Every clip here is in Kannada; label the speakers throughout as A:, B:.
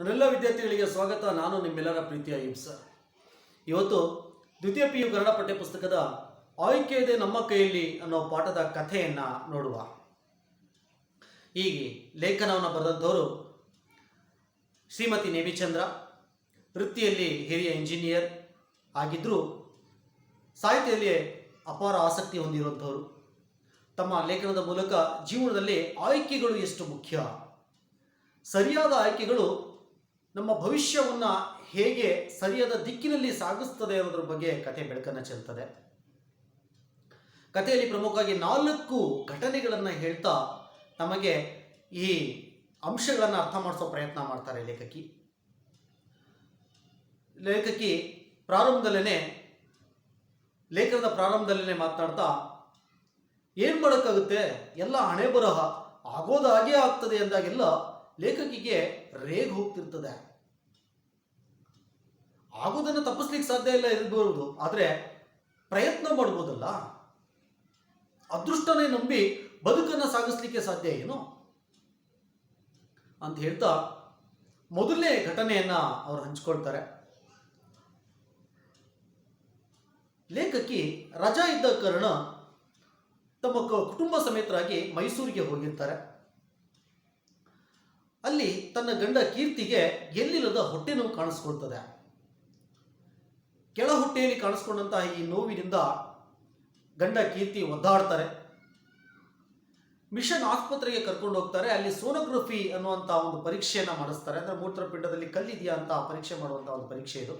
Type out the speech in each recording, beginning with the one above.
A: ನನ್ನೆಲ್ಲ ವಿದ್ಯಾರ್ಥಿಗಳಿಗೆ ಸ್ವಾಗತ. ನಾನು ನಿಮ್ಮೆಲ್ಲರ ಪ್ರೀತಿಯ ಹಿಂಸ ಇವತ್ತು ದ್ವಿತೀಯ ಪಿ ಯು ಕನ್ನಡ ಪಠ್ಯಪುಸ್ತಕದ ಆಯ್ಕೆ ಇದೆ ನಮ್ಮ ಕೈಯಲ್ಲಿ ಅನ್ನೋ ಪಾಠದ ಕಥೆಯನ್ನು ನೋಡುವ. ಹೀಗೆ ಲೇಖನವನ್ನು ಬರೆದಂಥವರು ಶ್ರೀಮತಿ ನೇಮಿಚಂದ್ರ, ವೃತ್ತಿಯಲ್ಲಿ ಹಿರಿಯ ಇಂಜಿನಿಯರ್ ಆಗಿದ್ದರೂ ಸಾಹಿತ್ಯದಲ್ಲಿ ಅಪಾರ ಆಸಕ್ತಿ ಹೊಂದಿರುವಂಥವರು. ತಮ್ಮ ಲೇಖನದ ಮೂಲಕ ಜೀವನದಲ್ಲಿ ಆಯ್ಕೆಗಳು ಎಷ್ಟು ಮುಖ್ಯ? ಸರಿಯಾದ ಆಯ್ಕೆಗಳು ನಮ್ಮ ಭವಿಷ್ಯವನ್ನು ಹೇಗೆ ಸರಿಯಾದ ದಿಕ್ಕಿನಲ್ಲಿ ಸಾಗಿಸ್ತದೆ ಅನ್ನೋದ್ರ ಬಗ್ಗೆ ಕತೆ ಬೆಳಕನ್ನು ಚೆಲ್ತದೆ. ಕಥೆಯಲ್ಲಿ ಪ್ರಮುಖವಾಗಿ ನಾಲ್ಕು ಘಟನೆಗಳನ್ನು ಹೇಳ್ತಾ ನಮಗೆ ಈ ಅಂಶಗಳನ್ನು ಅರ್ಥ ಮಾಡಿಸೋ ಪ್ರಯತ್ನ ಮಾಡ್ತಾರೆ ಲೇಖಕಿ. ಲೇಖಕಿ ಪ್ರಾರಂಭದಲ್ಲೇ ಲೇಖನದ ಪ್ರಾರಂಭದಲ್ಲೇ ಮಾತನಾಡ್ತಾ, ಏನು ಮಾಡೋಕ್ಕಾಗುತ್ತೆ? ಎಲ್ಲ ಹಣೆ ಬರಹ ಆಗೋದಾಗೇ ಆಗ್ತದೆ ಅಂದಾಗೆಲ್ಲ ಲೇಖಕಿಗೆ ರೇಗ್ ಹೋಗ್ತಿರ್ತದೆ. ಆಗೋದನ್ನು ತಪ್ಪಿಸ್ಲಿಕ್ಕೆ ಸಾಧ್ಯ ಇಲ್ಲ ಇರ್ಬೋದು ಆದರೆ ಪ್ರಯತ್ನ ಮಾಡ್ಬೋದಲ್ಲ? ಅದೃಷ್ಟನೇ ನಂಬಿ ಬದುಕನ್ನು ಸಾಗಿಸ್ಲಿಕ್ಕೆ ಸಾಧ್ಯ ಏನು? ಅಂತ ಹೇಳ್ತಾ ಮೊದಲನೇ ಘಟನೆಯನ್ನ ಅವರು ಹಂಚ್ಕೊಳ್ತಾರೆ. ಲೇಖಕಿ ರಜಾ ಇದ್ದ ಕಾರಣ ತಮ್ಮ ಕುಟುಂಬ ಸಮೇತರಾಗಿ ಮೈಸೂರಿಗೆ ಹೋಗಿರ್ತಾರೆ. ಅಲ್ಲಿ ತನ್ನ ಗಂಡ ಕೀರ್ತಿಗೆ ಎಲ್ಲಿಲ್ಲದ ಹೊಟ್ಟೆ ನೋವು ಕಾಣಿಸ್ಕೊಳ್ತದೆ. ಕೆಳ ಹೊಟ್ಟೆಯಲ್ಲಿ ಕಾಣಿಸ್ಕೊಂಡಂತಹ ಈ ನೋವಿನಿಂದ ಗಂಡ ಕೀರ್ತಿ ಒದ್ದಾಡ್ತಾರೆ. ಮಿಷನ್ ಆಸ್ಪತ್ರೆಗೆ ಕರ್ಕೊಂಡು ಹೋಗ್ತಾರೆ. ಅಲ್ಲಿ ಸೋನೋಗ್ರಫಿ ಅನ್ನುವಂಥ ಒಂದು ಪರೀಕ್ಷೆಯನ್ನು ಮಾಡಿಸ್ತಾರೆ. ಅಂದರೆ ಮೂತ್ರಪಿಂಡದಲ್ಲಿ ಕಲ್ಲಿದೆಯಾ ಅಂತ ಪರೀಕ್ಷೆ ಮಾಡುವಂಥ ಒಂದು ಪರೀಕ್ಷೆ ಇದು.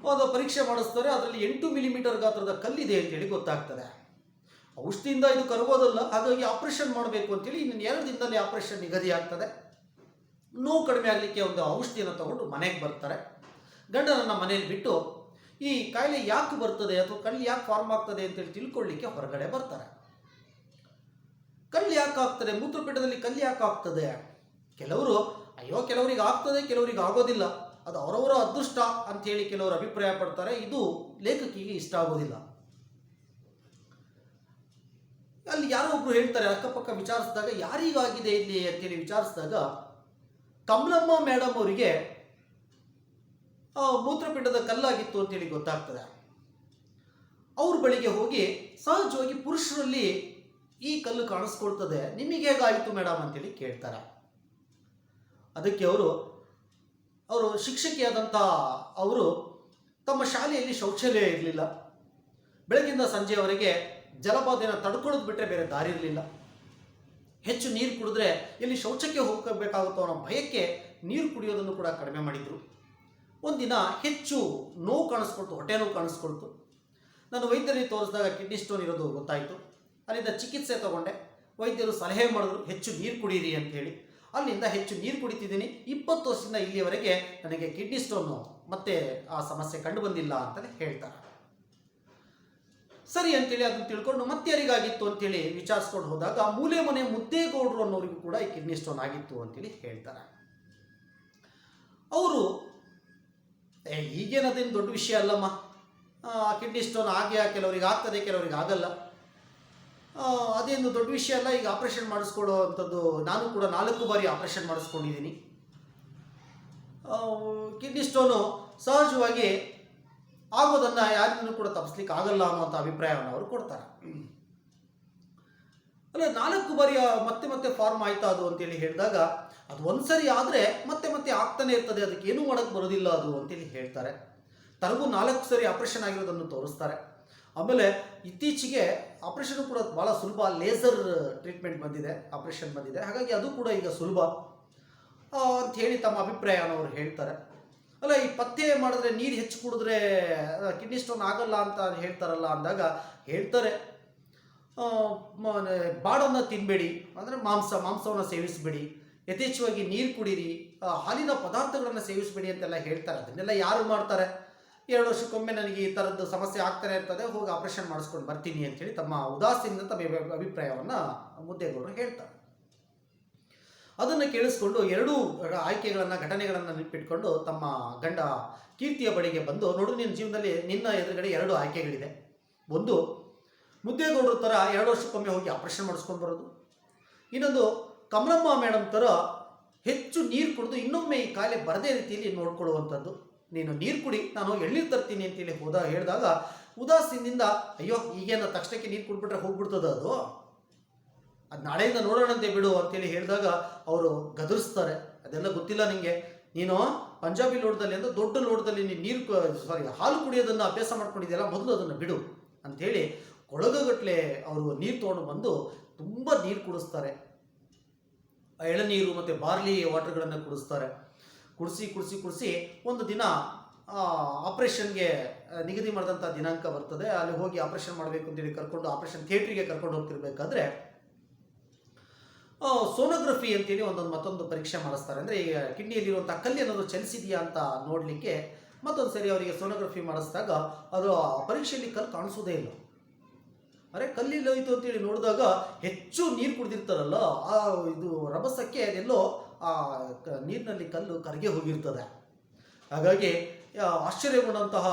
A: ಅದು ಪರೀಕ್ಷೆ ಮಾಡಿಸ್ತಾರೆ. ಅದರಲ್ಲಿ ಎಂಟು ಮಿಲಿಮೀಟರ್ ಗಾತ್ರದ ಕಲ್ಲಿದೆ ಅಂತೇಳಿ ಗೊತ್ತಾಗ್ತದೆ. ಔಷಧಿಯಿಂದ ಇದು ಕರಗೋದಲ್ಲ, ಹಾಗಾಗಿ ಆಪರೇಷನ್ ಮಾಡಬೇಕು ಅಂತೇಳಿ ಇನ್ನು ಎರಡು ದಿನದಲ್ಲಿ ಆಪರೇಷನ್ ನಿಗದಿ ಆಗ್ತದೆ ನೋವು ಕಡಿಮೆ ಆಗಲಿಕ್ಕೆ ಒಂದು ಔಷಧಿಯನ್ನು ತಗೊಂಡು ಮನೆಗೆ ಬರ್ತಾರೆ. ಗಂಡನನ್ನು ಮನೆಯಲ್ಲಿ ಬಿಟ್ಟು ಈ ಕಾಯಿಲೆ ಯಾಕೆ ಬರ್ತದೆ ಅಥವಾ ಕಳ್ಳಿ ಯಾಕೆ ಫಾರ್ಮ್ ಆಗ್ತದೆ ಅಂತೇಳಿ ತಿಳ್ಕೊಳ್ಳಿಕ್ಕೆ ಹೊರಗಡೆ ಬರ್ತಾರೆ. ಕಳ್ಳಿ ಯಾಕೆ ಆಗ್ತದೆ? ಮೂತ್ರಪೀಠದಲ್ಲಿ ಕಲ್ಲು ಯಾಕೆ ಆಗ್ತದೆ? ಕೆಲವರು, ಅಯ್ಯೋ, ಕೆಲವರಿಗೆ ಆಗ್ತದೆ, ಕೆಲವರಿಗೆ ಆಗೋದಿಲ್ಲ. ಅದು ಅವರವರ ಅದೃಷ್ಟ ಅಂತೇಳಿ ಕೆಲವರು ಅಭಿಪ್ರಾಯ ಪಡ್ತಾರೆ. ಇದು ಲೇಖಕಿಗೆ ಇಷ್ಟ ಆಗೋದಿಲ್ಲ. ಅಲ್ಲಿ ಯಾರೋ ಒಬ್ರು ಹೇಳ್ತಾರೆ, ಅಕ್ಕಪಕ್ಕ ವಿಚಾರಿಸಿದಾಗ, ಯಾರಿಗಾಗಿದೆ ಇಲ್ಲಿ ಅಂತೇಳಿ ವಿಚಾರಿಸಿದಾಗ, ಕಮಲಮ್ಮ ಮೇಡಮ್ ಅವರಿಗೆ ಮೂತ್ರಪಿಂಡದ ಕಲ್ಲಾಗಿತ್ತು ಅಂತೇಳಿ ಗೊತ್ತಾಗ್ತದೆ. ಅವ್ರ ಬಳಿಗೆ ಹೋಗಿ ಸಹಜವಾಗಿ ಪುರುಷರಲ್ಲಿ ಈ ಕಲ್ಲು ಕಾಣಿಸ್ಕೊಳ್ತದೆ. ನಿಮಗೆ ಹೇಗಾಯಿತು ಮೇಡಮ್ ಅಂತೇಳಿ ಕೇಳ್ತಾರೆ. ಅದಕ್ಕೆ ಅವರು ಅವರು ಶಿಕ್ಷಕಿಯಾದಂಥ ಅವರು ತಮ್ಮ ಶಾಲೆಯಲ್ಲಿ ಶೌಚಾಲಯ ಇರಲಿಲ್ಲ. ಬೆಳಗಿಂದ ಸಂಜೆಯವರೆಗೆ ಜಲಪಾತೆಯನ್ನು ತಡ್ಕೊಳ್ಳೋದು ಬಿಟ್ಟರೆ ಬೇರೆ ದಾರಿ ಇರಲಿಲ್ಲ. ಹೆಚ್ಚು ನೀರು ಕುಡಿದ್ರೆ ಎಲ್ಲಿ ಶೌಚಕ್ಕೆ ಹೋಗಬೇಕಾಗುತ್ತೋ ಅನ್ನೋ ಭಯಕ್ಕೆ ನೀರು ಕುಡಿಯೋದನ್ನು ಕೂಡ ಕಡಿಮೆ ಮಾಡಿದರು. ಒಂದಿನ ಹೆಚ್ಚು ನೋವು ಕಾಣಿಸ್ಕೊಳ್ತು, ಹೊಟ್ಟೆ ನೋವು ಕಾಣಿಸ್ಕೊಳ್ತು. ನಾನು ವೈದ್ಯರಿಗೆ ತೋರಿಸಿದಾಗ ಕಿಡ್ನಿ ಸ್ಟೋನ್ ಇರೋದು ಗೊತ್ತಾಯಿತು. ಅಲ್ಲಿಂದ ಚಿಕಿತ್ಸೆ ತಗೊಂಡೆ. ವೈದ್ಯರು ಸಲಹೆ ಮಾಡಿದ್ರು, ಹೆಚ್ಚು ನೀರು ಕುಡೀರಿ ಅಂತೇಳಿ ಅಲ್ಲಿಂದ ಹೆಚ್ಚು ನೀರು ಕುಡಿತಿದ್ದೀನಿ. ಇಪ್ಪತ್ತು ವರ್ಷದಿಂದ ಇಲ್ಲಿಯವರೆಗೆ ನನಗೆ ಕಿಡ್ನಿ ಸ್ಟೋನು ಮತ್ತೆ ಆ ಸಮಸ್ಯೆ ಕಂಡು ಬಂದಿಲ್ಲ ಅಂತಲೇ ಹೇಳ್ತಾರೆ. ಸರಿ ಅಂತೇಳಿ ಅದನ್ನು ತಿಳ್ಕೊಂಡು ಮತ್ತೆ ಯಾರಿಗಾಗಿತ್ತು ಅಂತೇಳಿ ವಿಚಾರಿಸ್ಕೊಂಡು ಹೋದಾಗ ಮೂಲೆ ಮನೆ ಮುದ್ದೇಗೌಡರು ಅನ್ನೋರಿಗೂ ಕೂಡ ಈ ಕಿಡ್ನಿ ಸ್ಟೋನ್ ಆಗಿತ್ತು ಅಂತೇಳಿ ಹೇಳ್ತಾರೆ. ಅವರು ಏ ಈಗೇನದೇನು ದೊಡ್ಡ ವಿಷಯ ಅಲ್ಲಮ್ಮ? ಕಿಡ್ನಿ ಸ್ಟೋನ್ ಆಗಿ ಕೆಲವರಿಗೆ ಆಗ್ತದೆ, ಕೆಲವರಿಗೆ ಆಗಲ್ಲ. ಅದೇನು ದೊಡ್ಡ ವಿಷಯ ಅಲ್ಲ, ಈಗ ಆಪ್ರೇಷನ್ ಮಾಡಿಸ್ಕೊಳ್ಳೋ ಅಂಥದ್ದು ನಾನು ಕೂಡ ನಾಲ್ಕು ಬಾರಿ ಆಪ್ರೇಷನ್ ಮಾಡಿಸ್ಕೊಂಡಿದ್ದೀನಿ. ಕಿಡ್ನಿ ಸ್ಟೋನು ಸಹಜವಾಗಿ ಆಗೋದನ್ನು ಯಾರಿಗೂ ಕೂಡ ತಪ್ಪಿಸ್ಲಿಕ್ಕೆ ಆಗಲ್ಲ ಅನ್ನುವಂಥ ಅಭಿಪ್ರಾಯವನ್ನು ಅವರು ಕೊಡ್ತಾರೆ. ಅಲ್ಲ, ನಾಲ್ಕು ಬಾರಿ ಮತ್ತೆ ಮತ್ತೆ ಫಾರ್ಮ್ ಆಯ್ತಾ ಅದು ಅಂತೇಳಿ ಹೇಳಿದಾಗ, ಅದು ಒಂದ್ಸರಿ ಆದರೆ ಮತ್ತೆ ಮತ್ತೆ ಆಗ್ತಾನೆ ಇರ್ತದೆ, ಅದಕ್ಕೆ ಏನೂ ಮಾಡೋಕ್ಕೆ ಬರೋದಿಲ್ಲ ಅದು ಅಂತೇಳಿ ಹೇಳ್ತಾರೆ. ತನಗೂ ನಾಲ್ಕು ಸರಿ ಆಪರೇಷನ್ ಆಗಿರೋದನ್ನು ತೋರಿಸ್ತಾರೆ. ಆಮೇಲೆ ಇತ್ತೀಚೆಗೆ ಆಪರೇಷನ್ ಕೂಡ ಭಾಳ ಸುಲಭ, ಲೇಸರ್ ಟ್ರೀಟ್ಮೆಂಟ್ ಬಂದಿದೆ, ಆಪರೇಷನ್ ಬಂದಿದೆ. ಹಾಗಾಗಿ ಅದು ಕೂಡ ಈಗ ಸುಲಭ. ಅಂತ ಹೇಳಿ ತಮ್ಮ ಅಭಿಪ್ರಾಯನ ಅವರು ಹೇಳ್ತಾರೆ. ಅಲ್ಲ, ಈ ಪತ್ತೆ ಮಾಡಿದ್ರೆ ನೀರು ಹೆಚ್ಚು ಕುಡಿದ್ರೆ ಕಿಡ್ನಿ ಸ್ಟೋನ್ ಆಗಲ್ಲ ಅಂತ ಹೇಳ್ತಾರಲ್ಲ ಅಂದಾಗ ಹೇಳ್ತಾರೆ. ಬಾಡನ್ನು ತಿನ್ನಬೇಡಿ ಅಂದರೆ ಮಾಂಸ, ಮಾಂಸವನ್ನು ಸೇವಿಸಬೇಡಿ. ಯಥೇಚ್ಛವಾಗಿ ನೀರು ಕುಡೀರಿ ಹಾಲಿನ ಪದಾರ್ಥಗಳನ್ನು ಸೇವಿಸಬೇಡಿ ಅಂತೆಲ್ಲ ಹೇಳ್ತಾರೆ. ಅದನ್ನೆಲ್ಲ ಯಾರು ಮಾಡ್ತಾರೆ? ಎರಡು ವರ್ಷಕ್ಕೊಮ್ಮೆ ನನಗೆ ಈ ಥರದ್ದು ಸಮಸ್ಯೆ ಆಗ್ತಾನೆ ಇರ್ತದೆ, ಹೋಗಿ ಆಪರೇಷನ್ ಮಾಡಿಸ್ಕೊಂಡು ಬರ್ತೀನಿ ಅಂತೇಳಿ ತಮ್ಮ ಉದಾಸೀನದ ತಮ್ಮ ಅಭಿ- ಅಭಿಪ್ರಾಯವನ್ನು ಮುದ್ದೆಗೌಡರು ಹೇಳ್ತಾರೆ. ಅದನ್ನು ಕೇಳಿಸ್ಕೊಂಡು ಎರಡೂ ಆಯ್ಕೆಗಳನ್ನು, ಘಟನೆಗಳನ್ನು ನೆನಪಿಟ್ಕೊಂಡು ತಮ್ಮ ಗಂಡ ಕೀರ್ತಿಯ ಬಳಿಗೆ ಬಂದು, ನೋಡು ನಿನ್ನ ಜೀವನದಲ್ಲಿ ನಿನ್ನ ಎದುರುಗಡೆ ಎರಡು ಆಯ್ಕೆಗಳಿದೆ. ಒಂದು ಮುದ್ದೇಗೌಡರ ಥರ ಎರಡು ವರ್ಷಕ್ಕೊಮ್ಮೆ ಹೋಗಿ ಆಪರೇಷನ್ ಮಾಡಿಸ್ಕೊಂಡು ಬರೋದು. ಇನ್ನೊಂದು ಕಮಲಮ್ಮ ಮೇಡಮ್ ಥರ ಹೆಚ್ಚು ನೀರು ಕುಡಿದು ಇನ್ನೊಮ್ಮೆ ಈ ಕಾಯಿಲೆ ಬರದೇ ರೀತಿಯಲ್ಲಿ ನೋಡ್ಕೊಳ್ಳುವಂಥದ್ದು. ನೀನು ನೀರು ಕುಡಿ, ನಾನು ಎಳ್ನೀರು ತರ್ತೀನಿ ಅಂತೇಳಿ ಹೋದ ಹೇಳಿದಾಗ ಉದಾಸೀನದಿಂದ ಅಯ್ಯೋ, ಈಗೇನ ತಕ್ಷಣಕ್ಕೆ ನೀರು ಕುಡ್ಬಿಟ್ರೆ ಹೋಗ್ಬಿಡ್ತದ ಅದು? ಅದು ನಾಳೆಯಿಂದ ನೋಡೋಣಂತೆ ಬಿಡು ಅಂತೇಳಿ ಹೇಳಿದಾಗ ಅವರು ಗದರಿಸ್ತಾರೆ. ಅದೆಲ್ಲ ಗೊತ್ತಿಲ್ಲ ನಿಮಗೆ ನೀನು ಪಂಜಾಬಿ ಲೋಟದಲ್ಲಿ ಅಂದ್ರೆ ದೊಡ್ಡ ಲೋಟದಲ್ಲಿ ನೀನು ನೀರು ಸಾರಿ ಹಾಲು ಕುಡಿಯೋದನ್ನು ಅಭ್ಯಾಸ ಮಾಡ್ಕೊಂಡಿದ್ದೀರ ಮೊದಲು ಅದನ್ನು ಬಿಡು ಅಂಥೇಳಿ ಕೊಳಗಗಟ್ಲೆ ಅವರು ನೀರು ತೊಗೊಂಡು ಬಂದು ತುಂಬ ನೀರು ಕುಡಿಸ್ತಾರೆ. ಎಳನೀರು ಮತ್ತು ಬಾರ್ಲಿ ವಾಟರ್ಗಳನ್ನು ಕುಡಿಸ್ತಾರೆ. ಕುಡಿಸಿ ಕುಡಿಸಿ ಕುಡಿಸಿ ಒಂದು ದಿನ ಆಪ್ರೇಷನ್ಗೆ ನಿಗದಿ ಮಾಡಿದಂಥ ದಿನಾಂಕ ಬರ್ತದೆ. ಅಲ್ಲಿ ಹೋಗಿ ಆಪ್ರೇಷನ್ ಮಾಡಬೇಕು ಅಂತೇಳಿ ಕರ್ಕೊಂಡು, ಆಪ್ರೇಷನ್ ಥಿಯೇಟ್ರಿಗೆ ಕರ್ಕೊಂಡು ಹೋಗ್ತಿರ್ಬೇಕಾದ್ರೆ ಸೋನೋಗ್ರಫಿ ಅಂತೇಳಿ ಒಂದೊಂದು ಮತ್ತೊಂದು ಪರೀಕ್ಷೆ ಮಾಡಿಸ್ತಾರೆ. ಅಂದರೆ ಈಗ ಕಿಡ್ನಿಯಲ್ಲಿರುವಂಥ ಕಲ್ಲಿ ಏನಾದರೂ ಚಲಿಸಿದೆಯಾ ಅಂತ ನೋಡಲಿಕ್ಕೆ ಮತ್ತೊಂದು ಸರಿ ಅವರಿಗೆ ಸೋನೋಗ್ರಫಿ ಮಾಡಿಸಿದಾಗ ಅದು ಆ ಪರೀಕ್ಷೆಯಲ್ಲಿ ಕಲ್ಲು ಕಾಣಿಸೋದೇ ಇಲ್ಲ. ಅರೆ ಕಲ್ಲಿಲ್ಲ ಹೋಯ್ತು ಅಂತೇಳಿ ನೋಡಿದಾಗ ಹೆಚ್ಚು ನೀರು ಕುಡಿದಿರ್ತಾರಲ್ಲ, ಆ ಇದು ರಭಸಕ್ಕೆ ಅದೆಲ್ಲೋ, ಆ ನೀರಿನಲ್ಲಿ ಕಲ್ಲು ಕರಗೆ ಹೋಗಿರ್ತದೆ. ಹಾಗಾಗಿ ಆಶ್ಚರ್ಯಗೊಂಡಂತಹ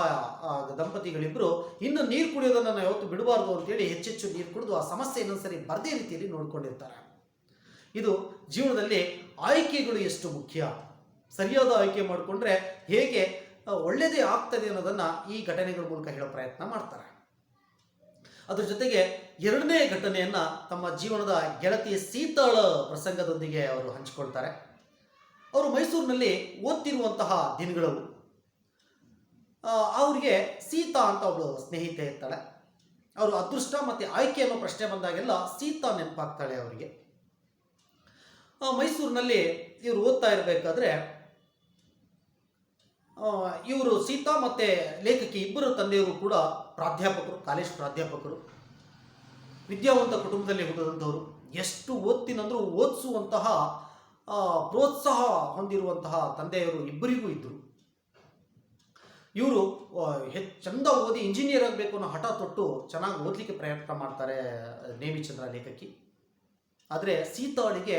A: ದಂಪತಿಗಳಿಬ್ಬರು ಇನ್ನು ನೀರು ಕುಡಿಯೋದನ್ನು ನಾವು ಯಾವತ್ತು ಬಿಡಬಾರ್ದು ಅಂತೇಳಿ ಹೆಚ್ಚೆಚ್ಚು ನೀರು ಕುಡಿದು ಆ ಸಮಸ್ಯೆ ಇನ್ನೊಂದ್ಸರಿ ಬರದೇ ರೀತಿಯಲ್ಲಿ ನೋಡ್ಕೊಂಡಿರ್ತಾರೆ. ಇದು ಜೀವನದಲ್ಲಿ ಆಯ್ಕೆಗಳು ಎಷ್ಟು ಮುಖ್ಯ? ಸರಿಯಾದ ಆಯ್ಕೆ ಮಾಡಿಕೊಂಡ್ರೆ ಹೇಗೆ ಒಳ್ಳೆಯದೇ ಆಗ್ತದೆ ಅನ್ನೋದನ್ನು ಈ ಘಟನೆಗಳ ಮೂಲಕ ಹೇಳೋ ಪ್ರಯತ್ನ ಮಾಡ್ತಾರೆ. ಅದ್ರ ಜೊತೆಗೆ ಎರಡನೇ ಘಟನೆಯನ್ನ ತಮ್ಮ ಜೀವನದ ಗೆಳತಿ ಸೀತಾಳ ಪ್ರಸಂಗದೊಂದಿಗೆ ಅವರು ಹಂಚಿಕೊಳ್ತಾರೆ. ಅವರು ಮೈಸೂರಿನಲ್ಲಿ ಓದ್ತಿರುವಂತಹ ದಿನಗಳವು ಅವ್ರಿಗೆ ಸೀತಾ ಅಂತ ಒಬ್ಬಳು ಸ್ನೇಹಿತೆ ಇರ್ತಾಳೆ. ಅವರು ಅದೃಷ್ಟ ಮತ್ತು ಆಯ್ಕೆ ಅನ್ನೋ ಪ್ರಶ್ನೆ ಬಂದಾಗೆಲ್ಲ ಸೀತಾ ನೆನಪಾಗ್ತಾಳೆ ಅವರಿಗೆ. ಮೈಸೂರಿನಲ್ಲಿ ಇವರು ಓದ್ತಾ ಇರಬೇಕಾದ್ರೆ ಇವರು ಸೀತಾ ಮತ್ತು ಲೇಖಕಿ ಇಬ್ಬರು ತಂದೆಯವರು ಕೂಡ ಪ್ರಾಧ್ಯಾಪಕರು, ಕಾಲೇಜ್ ಪ್ರಾಧ್ಯಾಪಕರು. ವಿದ್ಯಾವಂತ ಕುಟುಂಬದಲ್ಲಿ ಹುಟ್ಟಿದಂಥವ್ರು ಎಷ್ಟು ಓದ್ತೀನಂದರೂ ಓದಿಸುವಂತಹ ಪ್ರೋತ್ಸಾಹ ಹೊಂದಿರುವಂತಹ ತಂದೆಯವರು ಇಬ್ಬರಿಗೂ ಇದ್ದರು. ಇವರು ಹೆಚ್ಚು ಚಂದ ಓದಿ ಇಂಜಿನಿಯರ್ ಆಗಬೇಕು ಅನ್ನೋ ಹಠ ತೊಟ್ಟು ಚೆನ್ನಾಗಿ ಓದಲಿಕ್ಕೆ ಪ್ರಯತ್ನ ಮಾಡ್ತಾರೆ ನೇಮಿಚಂದ್ರ ಲೇಖಕಿ. ಆದರೆ ಸೀತಾಳಿಗೆ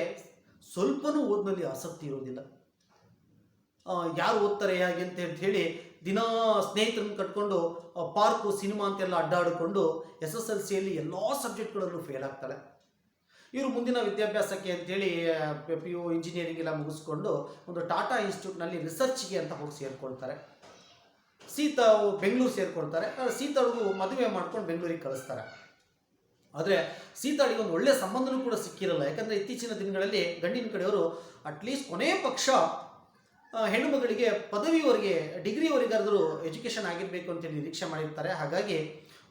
A: ಸ್ವಲ್ಪನೂ ಓದಿನಲ್ಲಿ ಆಸಕ್ತಿ ಇರೋದಿಲ್ಲ ಯಾರು ಓದ್ತಾರೆ, ಹೇಗೆ ಅಂತ ಹೇಳಿ- ದಿನಾ ಸ್ನೇಹಿತರನ್ನು ಕಟ್ಕೊಂಡು ಪಾರ್ಕು ಸಿನಿಮಾ ಅಂತೆಲ್ಲ ಅಡ್ಡಾಡಿಕೊಂಡು ಎಸ್ ಎಸ್ ಎಲ್ ಸಿಯಲ್ಲಿ ಎಲ್ಲ ಸಬ್ಜೆಕ್ಟ್ಗಳಲ್ಲೂ ಫೇಲ್ ಆಗ್ತಾಳೆ. ಇವರು ಮುಂದಿನ ವಿದ್ಯಾಭ್ಯಾಸಕ್ಕೆ ಅಂತೇಳಿ ಪಿ ಯು ಇಂಜಿನಿಯರಿಂಗ್ ಎಲ್ಲ ಮುಗಿಸ್ಕೊಂಡು ಒಂದು ಟಾಟಾ ಇನ್ಸ್ಟಿಟ್ಯೂಟ್ನಲ್ಲಿ ರಿಸರ್ಚ್ಗೆ ಅಂತ ಹೋಗಿ ಸೇರ್ಕೊಳ್ತಾರೆ. ಸೀತಾ ಬೆಂಗಳೂರು ಸೇರ್ಕೊಳ್ತಾರೆ. ಸೀತಾಳಿಗೂ ಮದುವೆ ಮಾಡ್ಕೊಂಡು ಬೆಂಗಳೂರಿಗೆ ಕಳಿಸ್ತಾರೆ. ಆದರೆ ಸೀತಾಳಿಗೆ ಒಂದು ಒಳ್ಳೆಯ ಸಂಬಂಧನೂ ಕೂಡ ಸಿಕ್ಕಿರಲ್ಲ. ಯಾಕಂದರೆ ಇತ್ತೀಚಿನ ದಿನಗಳಲ್ಲಿ ಗಂಡಿನ ಕಡೆಯವರು ಅಟ್ಲೀಸ್ಟ್ ಕೊನೆಯ ಪಕ್ಷ ಹೆಣ್ಣು ಮಗಳಿಗೆ ಪದವಿವರೆಗೆ ಡಿಗ್ರಿವರೆಗಾದರೂ ಎಜುಕೇಷನ್ ಆಗಿರಬೇಕು ಅಂತೇಳಿ ನಿರೀಕ್ಷೆ ಮಾಡಿರ್ತಾರೆ. ಹಾಗಾಗಿ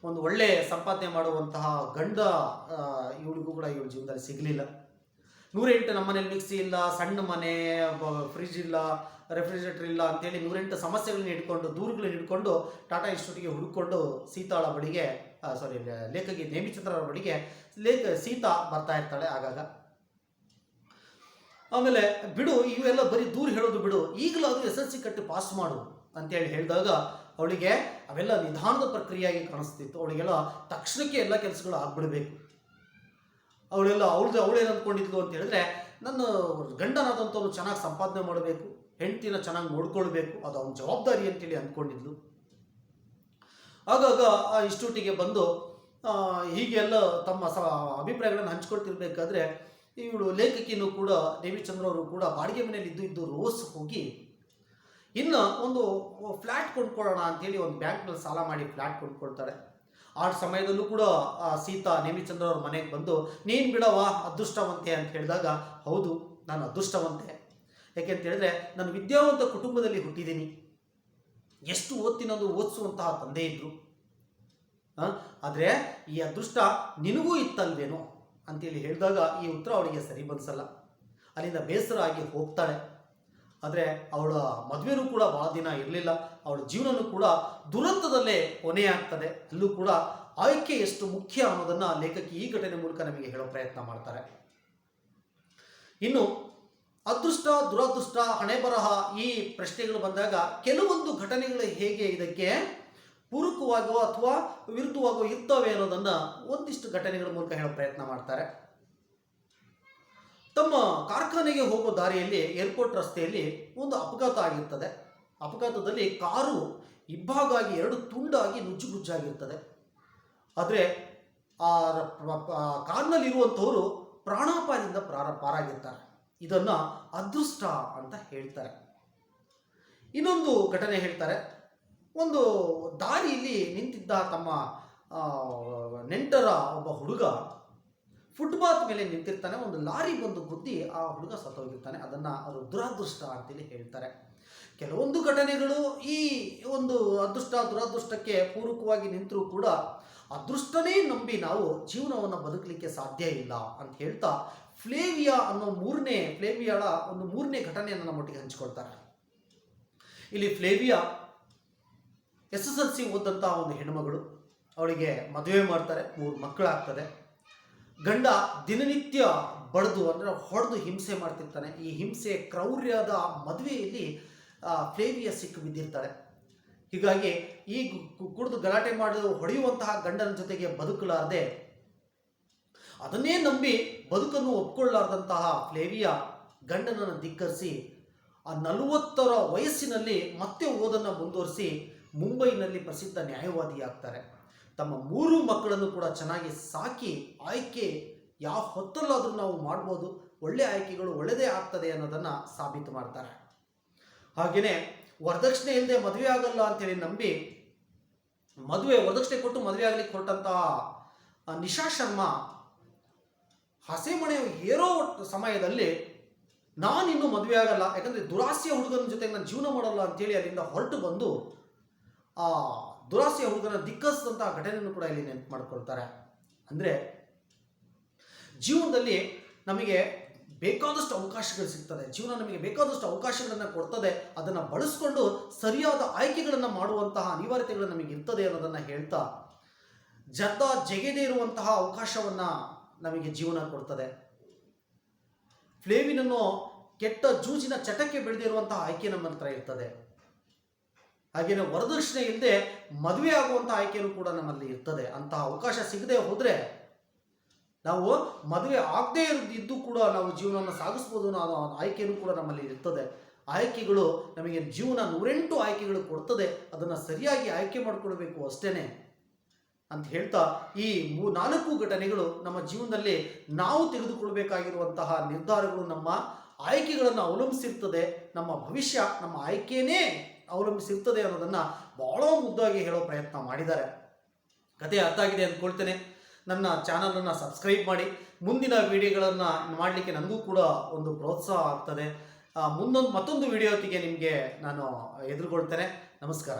A: ಒಂದು ಒಳ್ಳೆ ಸಂಪಾದನೆ ಮಾಡುವಂತಹ ಗಂಡ ಇವಳಿಗೂ ಕೂಡ ಇವಳ ಜೀವನದಲ್ಲಿ ಸಿಗಲಿಲ್ಲ. ನೂರೆಂಟು ನಮ್ಮ ಮನೇಲಿ ಮಿಕ್ಸಿ ಇಲ್ಲ, ಸಣ್ಣ ಮನೆ ಫ್ರಿಜ್ ಇಲ್ಲ ರೆಫ್ರಿಜರೇಟರ್ ಇಲ್ಲ ಅಂತೇಳಿ ನೂರೆಂಟು ಸಮಸ್ಯೆಗಳನ್ನ ಇಟ್ಕೊಂಡು ದೂರುಗಳನ್ನ ಇಟ್ಕೊಂಡು ಟಾಟಾ ಇನ್ಸ್ಟಿಟ್ಯೂಟ್ಗೆ ಹುಡುಕೊಂಡು ಸೀತಾಳ ಬಳಿಗೆ ಸಾರಿ ಲೇಖಕಿ ನೇಮಿಚಂದ್ರರ ಬಳಿಗೆ ಲೇಖ, ಸೀತಾ ಬರ್ತಾ ಇರ್ತಾಳೆ ಆಗಾಗ. ಆಮೇಲೆ ಬಿಡು, ಇವೆಲ್ಲ ಬರೀ ದೂರ ಹೇಳೋದು ಬಿಡು, ಈಗಲೂ ಅದು ಎಸ್ ಎಲ್ ಸಿ ಕಟ್ಟಿ ಪಾಸ್ ಮಾಡು ಅಂತೇಳಿ ಹೇಳಿದಾಗ ಅವಳಿಗೆ ಅವೆಲ್ಲ ನಿಧಾನದ ಪ್ರಕ್ರಿಯೆಯಾಗಿ ಕಾಣಿಸ್ತಿತ್ತು. ಅವಳಿಗೆಲ್ಲ ತಕ್ಷಣಕ್ಕೆ ಎಲ್ಲ ಕೆಲಸಗಳು ಆಗ್ಬಿಡ್ಬೇಕು. ಅವಳೆಲ್ಲ ಅವಳದು ಅವಳೇನು ಅಂದ್ಕೊಂಡಿದ್ಲು ಅಂತ ಹೇಳಿದ್ರೆ, ನನ್ನ ಗಂಡನಾದಂಥವ್ರು ಚೆನ್ನಾಗಿ ಸಂಪಾದನೆ ಮಾಡಬೇಕು, ಹೆಂಡತಿನ ಚೆನ್ನಾಗಿ ನೋಡ್ಕೊಳ್ಬೇಕು, ಅದು ಅವನ ಜವಾಬ್ದಾರಿ ಅಂತೇಳಿ ಅಂದ್ಕೊಂಡಿದ್ಲು. ಆಗಾಗ ಆ ಇನ್ಸ್ಟಿಟ್ಯೂಟಿಗೆ ಬಂದು ಹೀಗೆಲ್ಲ ತಮ್ಮ ಸ, ಅಭಿಪ್ರಾಯಗಳನ್ನು ಹಂಚ್ಕೊಳ್ತಿರ್ಬೇಕಾದ್ರೆ ಇವಳು ಲೇಖಕಿನೂ ಕೂಡ ದೇವಿಚಂದ್ರ ಅವರು ಕೂಡ ಬಾಡಿಗೆ ಮನೆಯಲ್ಲಿ ಇದ್ದು ಇದ್ದು ರೋಸ್ ಹೋಗಿ, ಇನ್ನು ಒಂದು ಫ್ಲ್ಯಾಟ್ ಕೊಂಡ್ಕೊಳ್ಳೋಣ ಅಂತೇಳಿ ಒಂದು ಬ್ಯಾಂಕ್ನಲ್ಲಿ ಸಾಲ ಮಾಡಿ ಫ್ಲ್ಯಾಟ್ ಕೊಂಡ್ಕೊಳ್ತಾಳೆ. ಆ ಸಮಯದಲ್ಲೂ ಕೂಡ ಸೀತಾ ನೇಮಿಚಂದ್ರ ಅವ್ರ ಮನೆಗೆ ಬಂದು, ನೀನು ಬಿಡವ ಅದೃಷ್ಟವಂತೆ ಅಂತ ಹೇಳಿದಾಗ, ಹೌದು, ನಾನು ಅದೃಷ್ಟವಂತೆ. ಯಾಕೆ ಅಂತ ಹೇಳಿದ್ರೆ ನಾನು ವಿದ್ಯಾವಂತ ಕುಟುಂಬದಲ್ಲಿ ಹುಟ್ಟಿದ್ದೀನಿ. ಎಷ್ಟು ಓದ್ತೀನಂದು ಓದಿಸುವಂತಹ ತಂದೆ ಇದ್ರು. ಆದರೆ ಈ ಅದೃಷ್ಟ ನಿನಗೂ ಇತ್ತಲ್ವೇನೋ? ಅಂತೇಳಿ ಹೇಳಿದಾಗ ಈ ಉತ್ತರ ಅವಳಿಗೆ ಸರಿ ಬನ್ಸಲ್ಲ ಅಲ್ಲಿಂದ ಬೇಸರ ಆಗಿ ಹೋಗ್ತಾಳೆ ಆದರೆ ಅವಳ ಮದುವೆನೂ ಕೂಡ ಭಾಳ ದಿನ ಇರಲಿಲ್ಲ. ಅವಳ ಜೀವನನೂ ಕೂಡ ದುರಂತದಲ್ಲೇ ಕೊನೆಯಾಗ್ತದೆ. ಅಲ್ಲೂ ಕೂಡ ಆಯ್ಕೆ ಎಷ್ಟು ಮುಖ್ಯ ಅನ್ನೋದನ್ನು ಲೇಖಕಿ ಈ ಘಟನೆ ಮೂಲಕ ನಮಗೆ ಹೇಳೋ ಪ್ರಯತ್ನ ಮಾಡ್ತಾರೆ. ಇನ್ನು ಅದೃಷ್ಟ, ದುರದೃಷ್ಟ ಹಣೆ ಬರಹ ಈ ಪ್ರಶ್ನೆಗಳು ಬಂದಾಗ ಕೆಲವೊಂದು ಘಟನೆಗಳು ಹೇಗೆ ಇದಕ್ಕೆ ಪೂರಕವಾಗೋ ಅಥವಾ ವಿರುದ್ಧವಾಗೋ ಇರ್ತವೆ ಅನ್ನೋದನ್ನು ಒಂದಿಷ್ಟು ಘಟನೆಗಳ ಮೂಲಕ ಹೇಳೋ ಪ್ರಯತ್ನ ಮಾಡ್ತಾರೆ. ತಮ್ಮ ಕಾರ್ಖಾನೆಗೆ ಹೋಗೋ ದಾರಿಯಲ್ಲಿ ಏರ್ಪೋರ್ಟ್ ರಸ್ತೆಯಲ್ಲಿ ಒಂದು ಅಪಘಾತ ಆಗಿರ್ತದೆ. ಅಪಘಾತದಲ್ಲಿ ಕಾರು ಇಬ್ಬಾಗಾಗಿ ಎರಡು ತುಂಡಾಗಿ ನುಜ್ಜು ಗುಜ್ಜಾಗಿರ್ತದೆ ಆದರೆ ಆ ಕಾರ್ನಲ್ಲಿರುವಂಥವರು ಪ್ರಾಣಾಪಾಯದಿಂದ ಪ್ರಾರ ಪಾರಾಗಿರ್ತಾರೆ. ಇದನ್ನು ಅದೃಷ್ಟ ಅಂತ ಹೇಳ್ತಾರೆ. ಇನ್ನೊಂದು ಘಟನೆ ಹೇಳ್ತಾರೆ. ಒಂದು ದಾರಿಯಲ್ಲಿ ನಿಂತಿದ್ದ ತಮ್ಮ ನೆಂಟರ ಒಬ್ಬ ಹುಡುಗ ಫುಟ್ಪಾತ್ ಮೇಲೆ ನಿಂತಿರ್ತಾನೆ, ಒಂದು ಲಾರಿ ಬಂದು ಗುದ್ದಿ ಆ ಹುಡುಗ ಸತ್ತೋಗಿರ್ತಾನೆ. ಅದನ್ನು ಅವರು ದುರಾದೃಷ್ಟ ಅಂತೇಳಿ ಹೇಳ್ತಾರೆ. ಕೆಲವೊಂದು ಘಟನೆಗಳು ಈ ಒಂದು ಅದೃಷ್ಟ, ದುರಾದೃಷ್ಟಕ್ಕೆ ಪೂರಕವಾಗಿ ನಿಂತರೂ ಕೂಡ ಅದೃಷ್ಟನೇ ನಂಬಿ ನಾವು ಜೀವನವನ್ನು ಬದುಕಲಿಕ್ಕೆ ಸಾಧ್ಯ ಇಲ್ಲ ಅಂತ ಹೇಳ್ತಾ ಫ್ಲೇವಿಯಾ ಅನ್ನೋ ಮೂರನೇ, ಫ್ಲೇವಿಯಾಳ ಒಂದು ಮೂರನೇ ಘಟನೆಯನ್ನು ನಮ್ಮೊಟ್ಟಿಗೆ ಹಂಚಿಕೊಳ್ತಾರೆ. ಇಲ್ಲಿ Flavia S S L C ಓದಂತಹ ಒಂದು ಹೆಣ್ಮಗಳು. ಅವಳಿಗೆ ಮದುವೆ ಮಾಡ್ತಾರೆ, ಮೂರು ಮಕ್ಕಳಾಗ್ತದೆ. ಗಂಡ ದಿನನಿತ್ಯ ಬಡ್ದು ಅಂದರೆ ಹೊಡೆದು ಹಿಂಸೆ ಮಾಡ್ತಿರ್ತಾನೆ. ಈ ಹಿಂಸೆ ಕ್ರೌರ್ಯದ ಮದುವೆಯಲ್ಲಿ ಫ್ಲೇವಿಯ ಸಿಕ್ಕು ಬಿದ್ದಿರ್ತಾಳೆ. ಹೀಗಾಗಿ ಈ ಕುಡಿದು ಗಲಾಟೆ ಮಾಡಲು ಹೊಡೆಯುವಂತಹ ಗಂಡನ ಜೊತೆಗೆ ಬದುಕಲಾರದೆ, ಅದನ್ನೇ ನಂಬಿ ಬದುಕನ್ನು ಒಪ್ಕೊಳ್ಳಾರ್ದಂತಹ ಫ್ಲೇವಿಯಾ ಗಂಡನನ್ನು ಧಿಕ್ಕರಿಸಿ, ಆ ನಲವತ್ತರ ವಯಸ್ಸಿನಲ್ಲಿ ಮತ್ತೆ ಓದನ್ನು ಮುಂದುವರಿಸಿ ಮುಂಬೈನಲ್ಲಿ ಪ್ರಸಿದ್ಧ ನ್ಯಾಯವಾದಿಯಾಗ್ತಾರೆ. ತಮ್ಮ ಮೂರು ಮಕ್ಕಳನ್ನು ಕೂಡ ಚೆನ್ನಾಗಿ ಸಾಕಿ ಆಯ್ಕೆ ಯಾವ ಹೊತ್ತಲ್ಲಾದರೂ ನಾವು ಮಾಡ್ಬೋದು, ಒಳ್ಳೆ ಆಯ್ಕೆಗಳು ಒಳ್ಳೆಯದೇ ಆಗ್ತದೆ ಅನ್ನೋದನ್ನು ಸಾಬೀತು ಮಾಡ್ತಾರೆ. ಹಾಗೆಯೇ ವರದಕ್ಷಿಣೆ ಇಲ್ಲದೆ ಮದುವೆ ಆಗಲ್ಲ ಅಂತೇಳಿ ನಂಬಿ, ಮದುವೆ ವರದಕ್ಷಿಣೆ ಕೊಟ್ಟು ಮದುವೆ ಆಗಲಿಕ್ಕೆ ಹೊರಟಂತಹ ನಿಶಾ ಶರ್ಮಾ ಹಸೆಮಣೆ ಏರೋ ಸಮಯದಲ್ಲಿ ನಾನಿನ್ನೂ ಮದುವೆ ಆಗಲ್ಲ, ಯಾಕಂದರೆ ದುರಾಸೆಯ ಹುಡುಗನ ಜೊತೆ ನಾನು ಜೀವನ ಮಾಡಲ್ಲ ಅಂತೇಳಿ ಅಲ್ಲಿಂದ ಹೊರಟು ಬಂದು ಆ ದುರಾಸೆಯ ಹುಡುಗನ ಧಿಕ್ಕರಿಸಿದಂತಹ ಘಟನೆಯನ್ನು ಕೂಡ ಇಲ್ಲಿ ನೆನಪು ಮಾಡ್ಕೊಳ್ತಾರೆ. ಅಂದರೆ, ಜೀವನದಲ್ಲಿ ನಮಗೆ ಬೇಕಾದಷ್ಟು ಅವಕಾಶಗಳು ಸಿಗ್ತದೆ. ಜೀವನ ನಮಗೆ ಬೇಕಾದಷ್ಟು ಅವಕಾಶಗಳನ್ನು ಕೊಡ್ತದೆ. ಅದನ್ನು ಬಳಸ್ಕೊಂಡು ಸರಿಯಾದ ಆಯ್ಕೆಗಳನ್ನು ಮಾಡುವಂತಹ ಅನಿವಾರ್ಯತೆಗಳು ನಮಗೆ ಇರ್ತದೆ ಅನ್ನೋದನ್ನು ಹೇಳ್ತಾ ಜತ ಜಗೆದೇ ಇರುವಂತಹ ಅವಕಾಶವನ್ನು ನಮಗೆ ಜೀವನ ಕೊಡ್ತದೆ. ಫ್ಲೇಮಿನನ್ನು ಕೆಟ್ಟ ಜೂಜಿನ ಚಟಕ್ಕೆ ಬೆಳೆದಿರುವಂತಹ ಆಯ್ಕೆ ನಮ್ಮ ಹತ್ರ ಇರ್ತದೆ. ಹಾಗೇನೆ ವರದಕ್ಷಿಣೆ ಇಲ್ಲದೆ ಮದುವೆ ಆಗುವಂಥ ಆಯ್ಕೆಯೂ ಕೂಡ ನಮ್ಮಲ್ಲಿ ಇರ್ತದೆ. ಅಂತಹ ಅವಕಾಶ ಸಿಗದೆ ಹೋದರೆ ನಾವು ಮದುವೆ ಆಗದೇ ಇದ್ದು ಕೂಡ ನಾವು ಜೀವನವನ್ನು ಸಾಗಿಸ್ಬೋದು ಅನ್ನೋ ಆಯ್ಕೆಯೂ ಕೂಡ ನಮ್ಮಲ್ಲಿ ಇರ್ತದೆ. ಆಯ್ಕೆಗಳು ನಮಗೆ ಜೀವನ ನೂರೆಂಟು ಆಯ್ಕೆಗಳು ಕೊಡ್ತದೆ. ಅದನ್ನು ಸರಿಯಾಗಿ ಆಯ್ಕೆ ಮಾಡಿಕೊಳ್ಬೇಕು ಅಷ್ಟೇನೆ ಅಂತ ಹೇಳ್ತಾ ಈ ಮೂ ನಾಲ್ಕು ಘಟನೆಗಳು ನಮ್ಮ ಜೀವನದಲ್ಲಿ ನಾವು ತೆಗೆದುಕೊಳ್ಬೇಕಾಗಿರುವಂತಹ ನಿರ್ಧಾರಗಳು ನಮ್ಮ ಆಯ್ಕೆಗಳನ್ನು ಅವಲಂಬಿಸಿರ್ತದೆ. ನಮ್ಮ ಭವಿಷ್ಯ, ನಮ್ಮ ಆಯ್ಕೆನೇ ಅವಲಂಬಿಸಿರ್ತದೆ ಅನ್ನೋದನ್ನು ಬಹಳ ಮುದ್ದಾಗಿ ಹೇಳೋ ಪ್ರಯತ್ನ ಮಾಡಿದ್ದಾರೆ. ಕತೆ ಅರ್ಥ ಆಗಿದೆ ಅಂದ್ಕೊಳ್ತೇನೆ ನನ್ನ ಚಾನಲನ್ನು ಸಬ್ಸ್ಕ್ರೈಬ್ ಮಾಡಿ. ಮುಂದಿನ ವಿಡಿಯೋಗಳನ್ನು ಮಾಡಲಿಕ್ಕೆ ನನಗೂ ಕೂಡ ಒಂದು ಪ್ರೋತ್ಸಾಹ ಆಗ್ತದೆ. ಮುಂದೊಂದು ಮತ್ತೊಂದು ವಿಡಿಯೋ ಹೊತ್ತಿಗೆ ನಿಮಗೆ ನಾನು ಎದುರುಗೊಳ್ತೇನೆ. ನಮಸ್ಕಾರ.